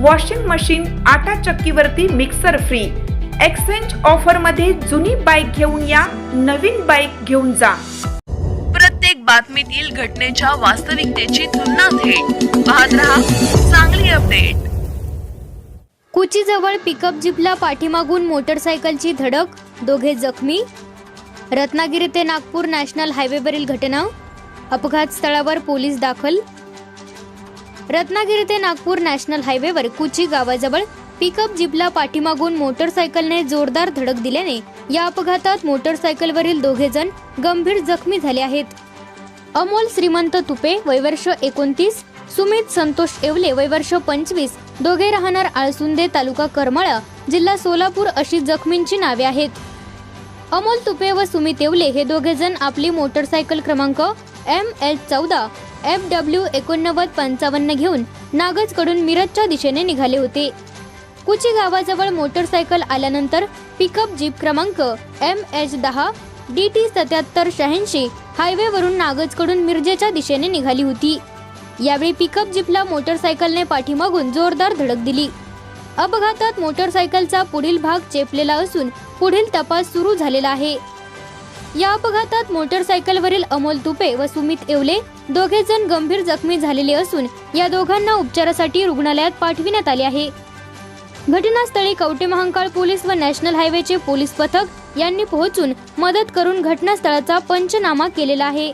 Washing machine आटा चक्कीवरती mixer free exchange ऑफरमध्ये जुनी बाईक घेऊन या नवीन बाईक घेऊन जा. प्रत्येक बातमीतील घटनेच्या वास्तविकतेची तुलना थेट. पाहत रहा चांगली अपडेट कुचीजवळ पिकअप जीपला पाठीमागून मोटरसायकलची धडक दोघे जखमी. रत्नागिरी ते नागपूर नॅशनल हायवेवरील घटना अपघात स्थळावर पोलीस दाखल. रत्नागिरी ते नागपूर नॅशनल हायवेवर कुची गावाजवळ पिकअप जीपला पाठीमागून मोटरसायकलने जोरदार धडक दिल्याने या अपघातात मोटरसायकलवरील दोघे जण गंभीर जखमी झाले आहेत. अमोल श्रीमंत तुपे वयवर्ष एकोणतीस सुमित संतोष येवले वयवर्ष पंचवीस दोघे राहणार आळसुंदे तालुका करमाळा जिल्हा सोलापूर अशी जखमींची नावे आहेत. अमोल तुपे व सुमित येवले हे दोघे जण आपली मोटरसायकल क्रमांक एम एल चौदा एफ डब्ल्यू एकोणनव्वद पंचावन्न घेऊन नागजकडून मिरजच्या दिशेने निघाले होते. कुची गावाजवळ मोटरसायकल आल्यानंतर पिकअप जीप क्रमांक एम एच दहा डी टी सत्याहत्तर शहाऐंशी हायवेवरून नागजकडून मिरजेच्या दिशेने निघाली होती. यावेळी पिकअप जीपला मोटरसायकलने पाठीमागून जोरदार धडक दिली. अपघातात मोटरसायकलचा पुढील भाग चेपलेला असून पुढील तपास सुरू झालेला आहे. या अपघातात मोटरसायकलवरील अमोल तुपे व सुमित येवले दोघे जण गंभीर जखमी झालेले असून या दोघांना उपचारासाठी रुग्णालयात पाठविण्यात आले आहे. घटनास्थळी कवटे महांकाळ पोलीस व नॅशनल हायवेचे पोलीस पथक यांनी पोहोचून मदत करून घटनास्थळाचा पंचनामा केलेला आहे.